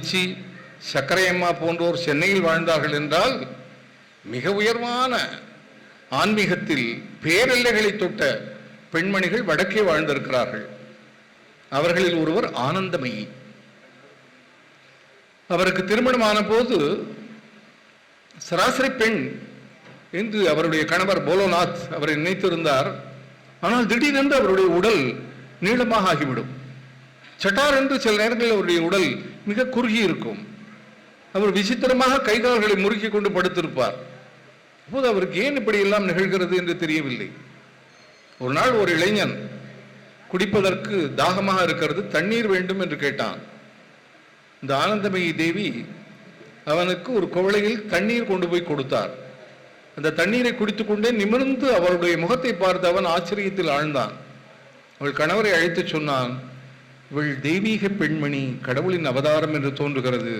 திருச்சி சக்கரையம்மா போன்றோர் சென்னையில் வாழ்ந்தார்கள் என்றால் மிக உயர்வான ஆன்மீகத்தில் பேரெல்லைகளை தொட்ட பெண்மணிகள் வடக்கே வாழ்ந்திருக்கிறார்கள். அவர்களில் ஒருவர் ஆனந்தமயி. அவருக்கு திருமணமான போது சராசரி பெண் என்று அவருடைய கணவர் போலோநாத் அவரை நினைத்திருந்தார். ஆனால் திடீரென்று அவருடைய உடல் நீளமாக ஆகிவிடும். சட்டார் என்று சில நேரங்களில் அவருடைய உடல் மிக குறுகி இருக்கும். அவர் விசித்திரமாக கைகால்களை முறுக்கி கொண்டு படுத்திருப்பார். அப்போது அவருக்கு ஏன் இப்படி எல்லாம் நிகழ்கிறது என்று தெரியவில்லை. ஒரு நாள் ஒரு இளைஞன் குடிப்பதற்கு தாகமாக இருக்கிறது தண்ணீர் வேண்டும் என்று கேட்டான். இந்த ஆனந்தமயி தேவி அவனுக்கு ஒரு குவளையில் தண்ணீர் கொண்டு போய் கொடுத்தார். அந்த தண்ணீரை குடித்துக்கொண்டே நிமிர்ந்து அவருடைய முகத்தை பார்த்து அவன் ஆச்சரியத்தில் ஆழ்ந்தான். அவள் கணவரை அழைத்து சொன்னான் இவள் தெய்வீக பெண்மணி கடவுளின் அவதாரம் என்று தோன்றுகிறது.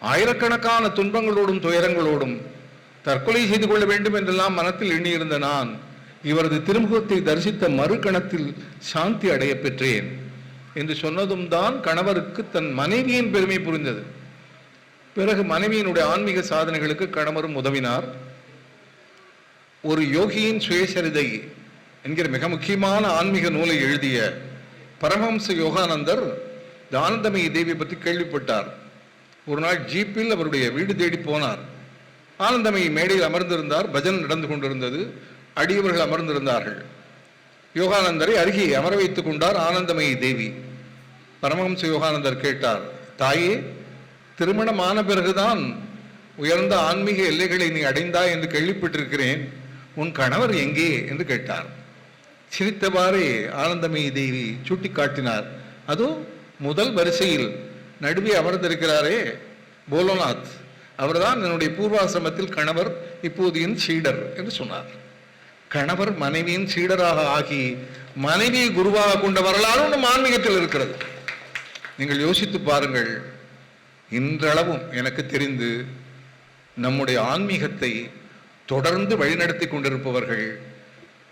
ஆயிரக்கணக்கான துன்பங்களோடும் துயரங்களோடும் தற்கொலை செய்து கொள்ள வேண்டும் என்றெல்லாம் மனத்தில் எண்ணியிருந்த நான் இவரது திருமுகத்தை தரிசித்த மறுகணத்தில் சாந்தி அடைய பெற்றேன் என்று சொன்னதும் தான் கணவருக்கு தன் மனைவியின் பெருமை புரிந்தது. பிறகு மனைவியினுடைய ஆன்மீக சாதனைகளுக்கு கணவரும் உதவினார். ஒரு யோகியின் சுயசரிதை என்கிற மிக முக்கியமான ஆன்மீக நூலை எழுதிய பரமஹம்ச யோகானந்தர் இந்த ஆனந்தமயி தேவியை பற்றி கேள்விப்பட்டார். ஒரு நாள் ஜீப்பில் அவருடைய வீடு தேடி போனார். ஆனந்தமயி மேடையில் அமர்ந்திருந்தார். பஜன் நடந்து கொண்டிருந்தது. அடியவர்கள் அமர்ந்திருந்தார்கள். யோகானந்தரை அருகே அமர வைத்துக் கொண்டார் ஆனந்தமயி தேவி. பரமஹம்ச யோகானந்தர் கேட்டார் தாயே திருமணமான பிறகுதான் உயர்ந்த ஆன்மீக எல்லைகளை நீ அடைந்தாய் என்று கேள்விப்பட்டிருக்கிறேன். உன் கணவர் எங்கே? என்று கேட்டார். சிரித்தவாறே ஆனந்தமயி தேவி சுட்டிக்காட்டினார். அதுவும் முதல் வரிசையில் நடுவே அமர்ந்திருக்கிறாரே போலோநாத். அவர்தான் என்னுடைய பூர்வாசிரமத்தில் கணவர் இப்போதையின் சீடர் என்று சொன்னார். கணவர் மனைவியின் சீடராக ஆகி மனைவியை குருவாக கொண்ட வரலாறு நம் ஆன்மீகத்தில் இருக்கிறது. நீங்கள் யோசித்து பாருங்கள் இன்றளவும் எனக்கு தெரிந்து நம்முடைய ஆன்மீகத்தை தொடர்ந்து வழிநடத்தி கொண்டிருப்பவர்கள்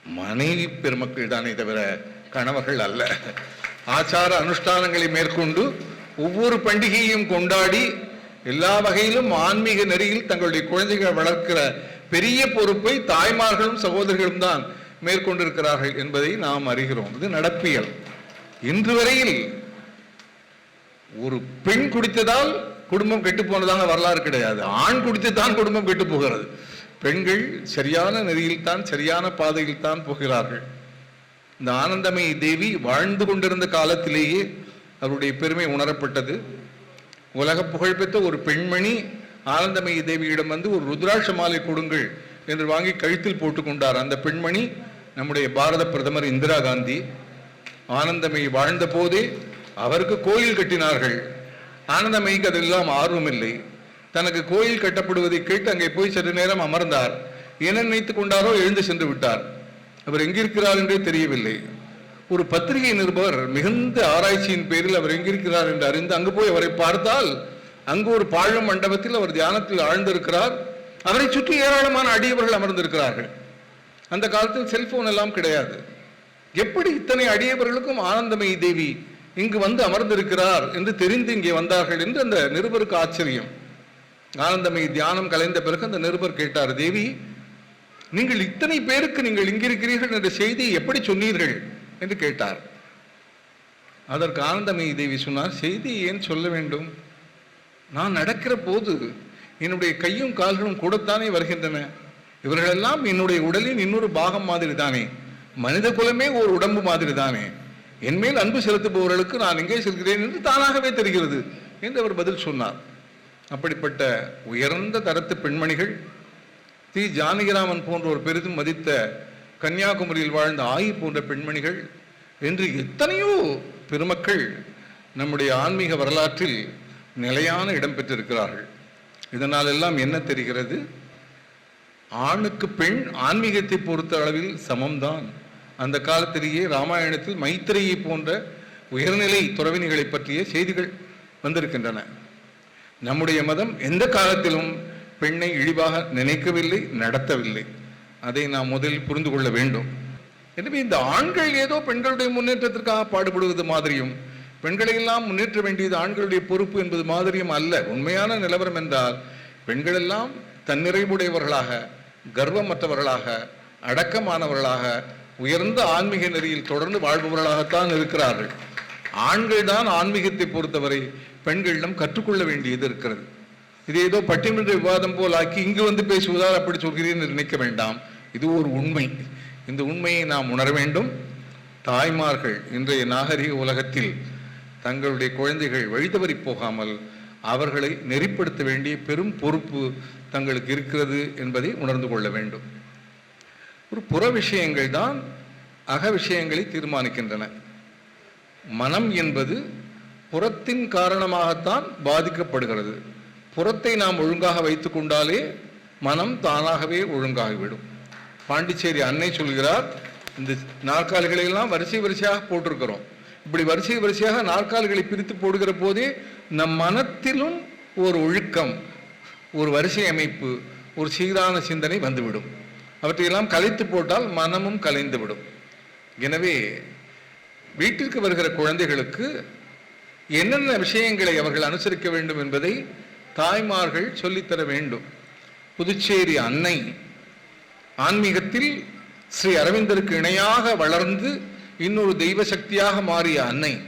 மனைவி பெருமக்கள் தானே தவிர கணவர்கள் அல்ல. ஆச்சார அனுஷ்டானங்களை மேற்கொண்டு ஒவ்வொரு பண்டிகையையும் கொண்டாடி எல்லா வகையிலும் ஆன்மீக நெறியில் தங்களுடைய குழந்தைகளை வளர்க்கிற பெரிய பொறுப்பை தாய்மார்களும் சகோதரிகளும் தான் மேற்கொண்டிருக்கிறார்கள் என்பதை நாம் அறிகிறோம். இது நடப்பியல். இன்று வரையில் ஒரு பெண் குடித்ததால் குடும்பம் கெட்டு போனதாக வரலாறு கிடையாது. ஆண் குடித்து தான் குடும்பம் கெட்டு போகிறது. பெண்கள் சரியான நெறியில்தான் சரியான பாதையில் தான் போகிறார்கள். இந்த ஆனந்தமயி தேவி வாழ்ந்து கொண்டிருந்த காலத்திலேயே அவருடைய பெருமை உணரப்பட்டது. உலக புகழ்பெற்ற ஒரு பெண்மணி ஆனந்தமயி தேவியிடம் வந்து ஒரு ருத்ராட்ச மாலை கொடுங்கள் என்று வாங்கி கழுத்தில் போட்டுக்கொண்டார் அந்த பெண்மணி நம்முடைய பாரத பிரதமர் இந்திரா காந்தி. ஆனந்தமயி வாழ்ந்த போதே அவருக்கு கோயில் கட்டினார்கள். ஆனந்தமயிக்கு அதெல்லாம் ஆர்வம் இல்லை தனக்கு கோயில் கட்டப்படுவதை கேட்டு அங்கே போய் சற்று நேரம் அமர்ந்தார். என்ன நினைத்துக் கொண்டாரோ எழுந்து சென்று விட்டார். அவர் எங்கிருக்கிறார் என்றே தெரியவில்லை. ஒரு பத்திரிகை நிருபர் மிகுந்த ஆராய்ச்சியின் பேரில் அவர் எங்கிருக்கிறார் என்று அறிந்து அங்கு போய் அவரை பார்த்தால் அங்கு ஒரு பாழும் மண்டபத்தில் அவர் தியானத்தில் ஆழ்ந்திருக்கிறார். அவரை சுற்றி ஏராளமான அடியவர்கள் அமர்ந்திருக்கிறார்கள். அந்த காலத்தில் செல்போன் எல்லாம் கிடையாது. எப்படி இத்தனை அடியவர்களுக்கும் ஆனந்தமயி தேவி இங்கு வந்து அமர்ந்திருக்கிறார் என்று தெரிந்து இங்கே வந்தார்கள் என்று அந்த நிருபருக்கு ஆச்சரியம். ஆனந்தமயி தியானம் கலைந்த பிறகு அந்த நிருபர் கேட்டார் தேவி நீங்கள் இத்தனை பேருக்கு நீங்கள் இங்கிருக்கிறீர்கள் என்ற செய்தியை எப்படி சொன்னீர்கள்? என்று கேட்டார். அதற்கு ஆனந்தமயி தேவி சொன்னார் செய்தி ஏன் சொல்ல வேண்டும்? நான் நடக்கிற போது என்னுடைய கையும் கால்களும் கூடத்தானே வருகின்றன. இவர்களெல்லாம் என்னுடைய உடலின் இன்னொரு பாகம் மாதிரி தானே மனித குலமே ஒரு உடம்பு மாதிரி தானே என்மேல் அன்பு செலுத்துபவர்களுக்கு நான் எங்கே செல்கிறேன் என்று தானாகவே தெரிகிறது என்று அவர் பதில் சொன்னார். அப்படிப்பட்ட உயர்ந்த தரத்து பெண்மணிகள் தி ஜானகிராமன் போன்ற ஒரு பெரிதும் மதித்த கன்னியாகுமரியில் வாழ்ந்த ஆயி போன்ற பெண்மணிகள் என்று எத்தனையோ பெருமக்கள் நம்முடைய ஆன்மீக வரலாற்றில் நிலையான இடம் பெற்றிருக்கிறார்கள். இதனால் எல்லாம் என்ன தெரிகிறது? ஆணுக்கு பெண் ஆன்மீகத்தை பொறுத்த அளவில் சமம்தான். அந்த காலத்திலேயே ராமாயணத்தில் மைத்திரையை போன்ற உயர்நிலை துறவினிகளை பற்றிய செய்திகள் வந்திருக்கின்றன. நம்முடைய மதம் எந்த காலத்திலும் பெண்ணை இழிவாக நினைக்கவில்லை நடத்தவில்லை. அதை நாம் முதலில் புரிந்து கொள்ள வேண்டும். எனவே இந்த ஆண்கள் ஏதோ பெண்களுடைய முன்னேற்றத்திற்காக பாடுபடுவது மாதிரியும் பெண்களை எல்லாம் முன்னேற்ற வேண்டியது ஆண்களுடைய பொறுப்பு என்பது மாதிரியும் அல்ல. உண்மையான நிலவரம் என்றால் பெண்கள் எல்லாம் தன்னிறைவுடையவர்களாக கர்வமற்றவர்களாக அடக்கமானவர்களாக உயர்ந்த ஆன்மீக நெறியில் தொடர்ந்து வாழ்பவர்களாகத்தான் இருக்கிறார்கள். ஆண்கள் தான் ஆன்மீகத்தை பொறுத்தவரை பெண்களிடம் கற்றுக்கொள்ள வேண்டியது இருக்கிறது. இது ஏதோ பட்டிமன்ற விவாதம் போல் ஆக்கி இங்கு வந்து பேசுவதால் அப்படி சொல்கிறேன் என்று நினைக்க வேண்டாம். இது ஒரு உண்மை. இந்த உண்மையை நாம் உணர வேண்டும். தாய்மார்கள் இன்றைய நாகரிக உலகத்தில் தங்களுடைய குழந்தைகள் வழிதவறி போகாமல் அவர்களை நெறிப்படுத்த வேண்டிய பெரும் பொறுப்பு தங்களுக்கு இருக்கிறது என்பதை உணர்ந்து கொள்ள வேண்டும். ஒரு புற விஷயங்கள் தான் அக விஷயங்களை தீர்மானிக்கின்றன. மனம் என்பது புறத்தின் காரணமாகத்தான் பாதிக்கப்படுகிறது. புறத்தை நாம் ஒழுங்காக வைத்து கொண்டாலே மனம் தானாகவே ஒழுங்காகிவிடும். பாண்டிச்சேரி அன்னை சொல்கிறார் இந்த நாற்காலிகளை எல்லாம் வரிசை வரிசையாக போட்டிருக்கிறோம். இப்படி வரிசை வரிசையாக நாற்காலிகளை பிரித்து போடுகிற போதே நம் மனத்திலும் ஒரு ஒழுக்கம் ஒரு வரிசை அமைப்பு ஒரு சீரான சிந்தனை வந்துவிடும். அவற்றையெல்லாம் கலைத்து போட்டால் மனமும் கலைந்துவிடும். எனவே வீட்டிற்கு வருகிற குழந்தைகளுக்கு என்னென்ன விஷயங்களை அவர்கள் அனுசரிக்க வேண்டும் என்பதை தாய்மார்கள் சொல்லித்தர வேண்டும். புதுச்சேரி அன்னை ஆன்மீகத்தில் ஸ்ரீ அரவிந்தருக்கு இணையாக வளர்ந்து இன்னொரு தெய்வ சக்தியாக மாறிய அன்னை.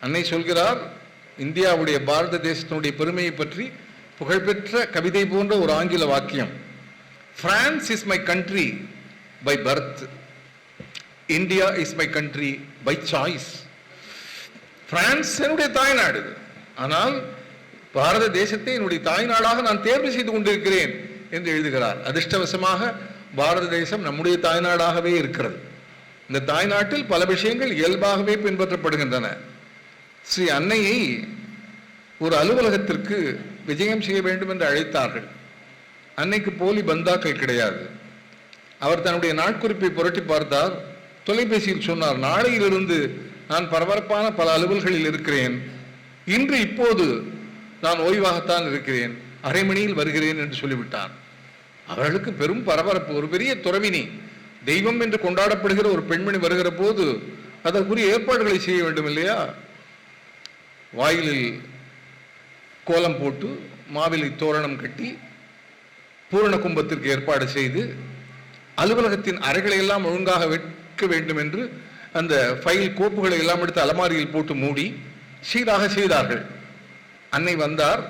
அன்னை சொல்கிறார் இந்தியாவுடைய பாரத தேசத்தினுடைய பெருமையை பற்றி புகழ்பெற்ற கவிதை போன்ற ஒரு ஆங்கில வாக்கியம். France is my country by birth India is my country by choice France என்னுடைய தாய்நாடு ஆனால் பாரத தேசத்தை என்னுடைய தாய்நாடாக நான் தேர்வு செய்து கொண்டிருக்கிறேன் என்று எழுதுகிறார். அதிர்ஷ்டவசமாக பாரத தேசம் நம்முடைய தாய்நாடாகவே இருக்கிறது. இந்த தாய்நாட்டில் பல விஷயங்கள் இயல்பாகவே பின்பற்றப்படுகின்றன. ஸ்ரீ அன்னையை ஒரு அலுவலகத்திற்கு விஜயம் செய்ய வேண்டும் என்று அழைத்தார்கள். அன்னைக்கு போலி பந்தாக்கள் கிடையாது. அவர் தன்னுடைய நாட்குறிப்பை புரட்டி பார்த்தார். தொலைபேசியில் சொன்னார் நாளையிலிருந்து நான் பரபரப்பான பல அலுவல்களில் இருக்கிறேன். இன்று இப்போது நான் ஓய்வாகத்தான் இருக்கிறேன். அரை மணியில் வருகிறேன் என்று சொல்லிவிட்டார் அவர்களுக்கு பெரும் பரபரப்பு ஒரு பெரிய துறவினி. தெய்வம் என்று கொண்டாடப்படுகிற ஒரு பெண்மணி வருகிற போது அதற்குரிய ஏற்பாடுகளை செய்ய வேண்டும் இல்லையா? வாயிலில் கோலம் போட்டு மாவிலை தோரணம் கட்டி பூரண கும்பத்திற்கு ஏற்பாடு செய்து அலுவலகத்தின் அறைகளை எல்லாம் ஒழுங்காக வைக்க வேண்டும் என்று அந்த ஃபைல் கோப்புகளை எல்லாம் எடுத்து அலமாரியில் போட்டு மூடி சீராக செய்தார்கள். அன்னை வந்தார்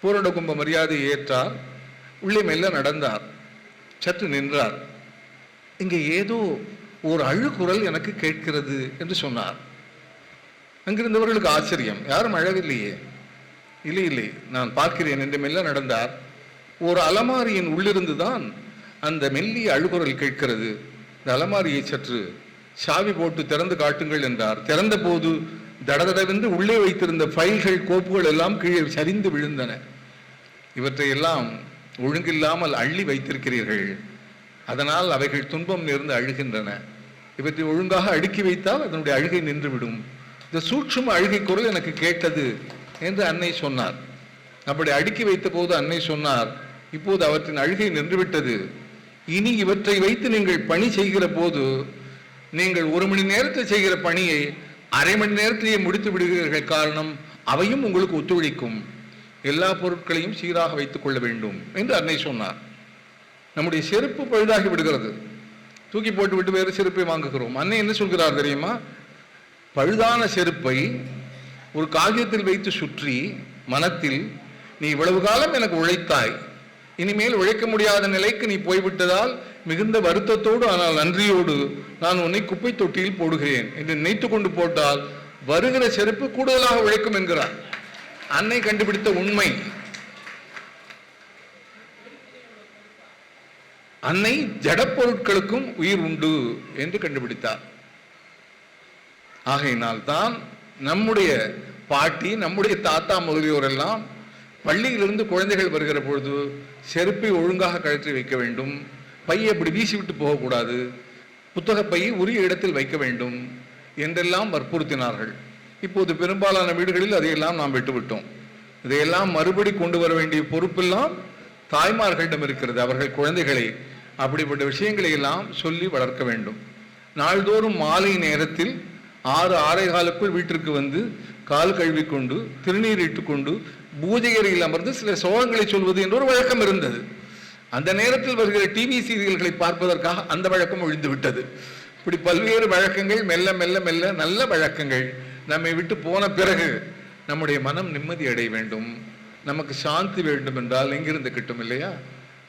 பூரண கும்ப மரியாதையை ஏற்றார் உள்ளே மெல்ல நடந்தார் சற்று நின்றார். இங்கே ஏதோ ஒரு அழுகுரல் எனக்கு கேட்கிறது என்று சொன்னார். அங்கிருந்தவர்களுக்கு ஆச்சரியம் யாரும் அழவில்லையே. இல்லை இல்லை நான் பார்க்கிறேன் என்று மெல்ல நடந்தார். ஒரு அலமாரியின் உள்ளிருந்து தான் அந்த மெல்லிய அழுகுரல் கேட்கிறது. இந்த அலமாரியை சற்று சாவி போட்டு திறந்து காட்டுங்கள் என்றார். திறந்த போது தடதடவென்று உள்ளே வைத்திருந்த ஃபைல்கள் கோப்புகள் எல்லாம் கீழே சரிந்து விழுந்தன. இவற்றை எல்லாம் ஒழுங்கில்லாமல் அள்ளி வைத்திருக்கிறீர்கள். அதனால் அவைகள் துன்பம் நேர்ந்து அழுகின்றன. இவற்றை ஒழுங்காக அடுக்கி வைத்தால் அதனுடைய அழுகை நின்றுவிடும். இந்த சூட்சும அழுகை குரல் எனக்கு கேட்டது என்று அன்னை சொன்னார். அப்படி அடுக்கி வைத்த போது அன்னை சொன்னார் இப்போது அவற்றின் அழுகை நின்றுவிட்டது. இனி இவற்றை வைத்து நீங்கள் பணி செய்கிற போது நீங்கள் ஒரு மணி நேரத்தில் செய்கிற பணியை அரை மணி நேரத்திலேயே முடித்து விடுகிறீர்கள் காரணம் அவையும் உங்களுக்கு ஒத்துழைக்கும். எல்லா பொருட்களையும் சீராக வைத்துக் கொள்ள வேண்டும் என்று அன்னை சொன்னார். நம்முடைய செருப்பு பழுதாகி விடுகிறது. தூக்கி போட்டு விட்டு வேறு செருப்பை வாங்குகிறோம். அன்னை என்ன சொல்கிறார் தெரியுமா? பழுதான செருப்பை ஒரு காகிதத்தில் வைத்து சுற்றி மனத்தில் நீ இவ்வளவு காலம் எனக்கு உழைத்தாய். இனிமேல் உழைக்க முடியாத நிலைக்கு நீ போய்விட்டதால் மிகுந்த வருத்தத்தோடு ஆனால் நன்றியோடு நான் உன்னை குப்பை தொட்டியில் போடுகிறேன். என்று நினைத்து கொண்டு போட்டால் வருகிற செருப்பு கூடுதலாக உழைக்கும் என்கிறார். அன்னை கண்டுபிடித்த உண்மை. அன்னை ஜடப்பொருட்களுக்கும் உயிர் உண்டு என்று கண்டுபிடித்தார். ஆகையினால் தான் நம்முடைய பாட்டி நம்முடைய தாத்தா முதலியோர் எல்லாம் பள்ளியிலிருந்து குழந்தைகள் வருகிற பொழுது செருப்பை ஒழுங்காக கழற்றி வைக்க வேண்டும். பையை அப்படி வீசிவிட்டு போகக்கூடாது. புத்தக பையை உரிய இடத்தில் வைக்க வேண்டும் என்றெல்லாம் வற்புறுத்தினார்கள். இப்போது பெரும்பாலான வீடுகளில் அதையெல்லாம் நாம் விட்டுவிட்டோம் இதையெல்லாம் மறுபடி கொண்டு வர வேண்டிய பொறுப்பெல்லாம் தாய்மார்களிடம் இருக்கிறது. அவர்கள் குழந்தைகளை அப்படிப்பட்ட விஷயங்களை எல்லாம் சொல்லி வளர்க்க வேண்டும். நாள்தோறும் மாலை நேரத்தில் ஆறு ஆறே காலுக்குள் வீட்டிற்கு வந்து கால் கழுவிக்கொண்டு திருநீர் இட்டுக்கொண்டு பூஜை அறையில் அமர்ந்து சில சோகங்களை சொல்வது என்ற ஒரு வழக்கம் இருந்தது. அந்த நேரத்தில் வருகிற டிவி சீரியல்களை பார்ப்பதற்காக அந்த வழக்கம் ஒழிந்து விட்டது. இப்படி பல்வேறு வழக்கங்கள் மெல்ல மெல்ல மெல்ல நல்ல வழக்கங்கள் நம்மை விட்டு போன பிறகு நம்முடைய மனம் நிம்மதி அடைய வேண்டும். நமக்கு சாந்தி வேண்டும் என்றால் எங்கிருந்து கிட்டும் இல்லையா?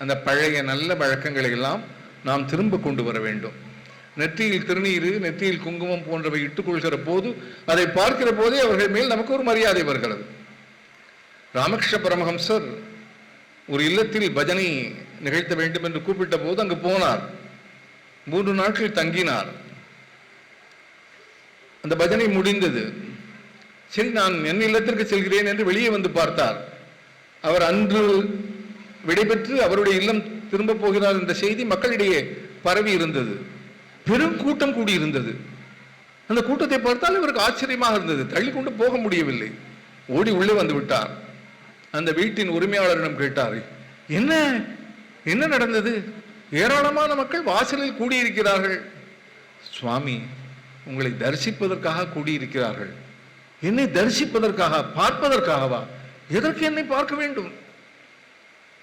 அந்த பழைய நல்ல வழக்கங்களை எல்லாம் நாம் திரும்ப கொண்டு வர வேண்டும். நெற்றியில் திருநீர் நெற்றியில் குங்குமம் போன்றவை இட்டுக் கொள்கிற போது அதை பார்க்கிற போதே அவர்கள் மேல் நமக்கு ஒரு மரியாதை வருகிறது. ராமகிருஷ்ண பரமஹம்சர் ஒரு இல்லத்தில் பஜனை நிகழ்த்த வேண்டும் என்று கூப்பிட்ட போது அங்கு போனார். மூன்று நாட்கள் தங்கினார். அந்த பஜனை முடிந்தது. சரி நான் என் இல்லத்திற்கு செல்கிறேன் என்று வெளியே வந்து பார்த்தார். அவர் அன்று விடைபெற்று அவருடைய இல்லம் திரும்ப போகிறார் என்ற செய்தி மக்களிடையே பரவி இருந்தது. பெரும் கூட்டம் கூடியிருந்தது அந்த கூட்டத்தை பார்த்தால் இவருக்கு ஆச்சரியமாக இருந்தது. தள்ளி கொண்டு போக முடியவில்லை. ஓடி உள்ளே வந்து விட்டார். அந்த வீட்டின் உரிமையாளரிடம் கேட்டார். என்ன? என்ன நடந்தது? ஏராளமான மக்கள் வாசலில் கூடியிருக்கிறார்கள். சுவாமி உங்களை தரிசிப்பதற்காக கூடியிருக்கிறார்கள். என்னை தரிசிப்பதற்காக பார்ப்பதற்காகவா? எதற்கு என்னை பார்க்க வேண்டும்?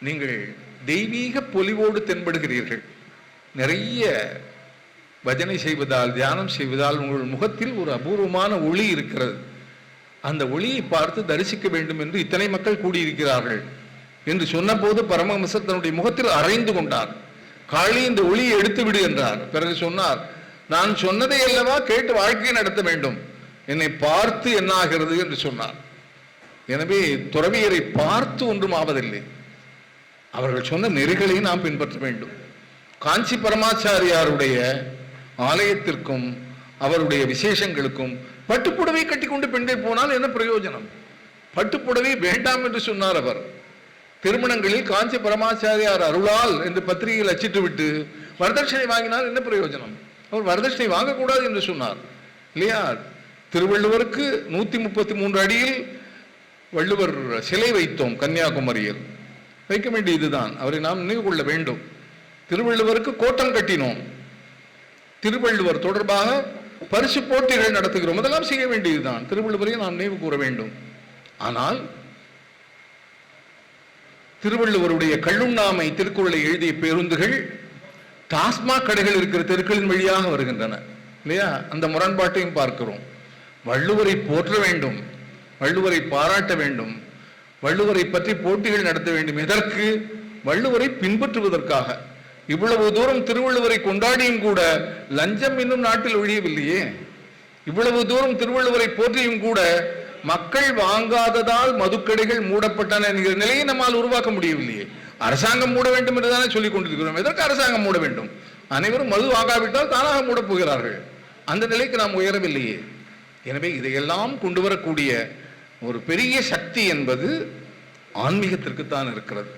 நீங்கள் தெய்வீக பொலிவோடு தென்படுகிறீர்கள். நிறைய பஜனை செய்வதால் தியானம் செய்வதால் உங்கள் முகத்தில் ஒரு அபூர்வமான ஒளி இருக்கிறது. அந்த ஒளியை பார்த்து தரிசிக்க வேண்டும் என்று இத்தனை மக்கள் கூடியிருக்கிறார்கள் என்று சொன்னபோது பரமஹம்சர் தன்னுடைய முகத்தில் அரைந்து கொண்டார். காளி இந்த ஒளியை எடுத்து விடு என்றார். பிறகு சொன்னார் நான் சொன்னதை அல்லவா கேட்டு வாழ்க்கையை நடத்த வேண்டும். என்னை பார்த்து என்னாகிறது? என்று சொன்னார். எனவே துறவியரை பார்த்து ஒன்றும் ஆவதில்லை. அவர்கள் சொன்ன நெறிகளை நாம் பின்பற்ற வேண்டும். காஞ்சி பரமாச்சாரியாருடைய ஆலயத்திற்கும் அவருடைய விசேஷங்களுக்கும் பட்டுப்புடவை கட்டிக்கொண்டு பெண்கள் போனால் என்ன பிரயோஜனம்? பட்டுப்புடவை வேண்டாம் என்று சொன்னார் அவர். திருமணங்களில் காஞ்சி பரமாச்சாரியார் அருளால் என்று பத்திரிகையில் அச்சிட்டு விட்டு வரதட்சணை வாங்கினால் என்ன பிரயோஜனம்? அவர் வரதட்சணை வாங்கக்கூடாது என்று சொன்னார். இல்லையா? திருவள்ளுவருக்கு நூத்தி முப்பத்தி மூன்று அடியில் வள்ளுவர் சிலை வைத்தோம் கன்னியாகுமரியில். வைக்க வேண்டிய இதுதான். அவரை நாம் நினைவு கொள்ள வேண்டும். திருவள்ளுவருக்கு கோட்டம் கட்டினோம். திருவள்ளுவர் தொடர்பாக பரிசு போட்டிகள் நடத்துகிறோம். அதெல்லாம் செய்ய வேண்டியதுதான். திருவள்ளுவரை நாம் நினைவு கூற வேண்டும். ஆனால் திருவள்ளுவருடைய கள்ளுண்ணாமை திருக்குறளை எழுதிய பேருந்துகள் டாஸ்மாக் கடைகள் இருக்கிற தெருக்களின் வழியாக வருகின்றன. இல்லையா? அந்த முரண்பாட்டையும் பார்க்கிறோம். வள்ளுவரை போற்ற வேண்டும். வள்ளுவரை பாராட்ட வேண்டும். வள்ளுவரை பற்றி போட்டிகள் நடத்த வேண்டும். எதற்கு? வள்ளுவரை பின்பற்றுவதற்காக. இவ்வளவு தூரம் திருவள்ளுவரை கொண்டாடியும் கூட லஞ்சம் இன்னும் நாட்டில் ஒழியவில்லையே. இவ்வளவு தூரம் திருவள்ளுவரை போற்றியும் கூட மக்கள் வாங்காததால் மதுக்கடைகள் மூடப்பட்டன என்கிற நிலையை நம்மால் உருவாக்க முடியவில்லையே. அரசாங்கம் மூட வேண்டும் என்று தானே சொல்லிக் கொண்டிருக்கிறோம். எதற்கு அரசாங்கம் மூட வேண்டும்? அனைவரும் மது வாங்காவிட்டால் தானாக மூடப் போகிறார்கள் அந்த நிலைக்கு நாம் உயரவில்லையே. எனவே இதையெல்லாம் கொண்டு வரக்கூடிய ஒரு பெரிய சக்தி என்பது ஆன்மீகத்திற்குத்தான் இருக்கிறது.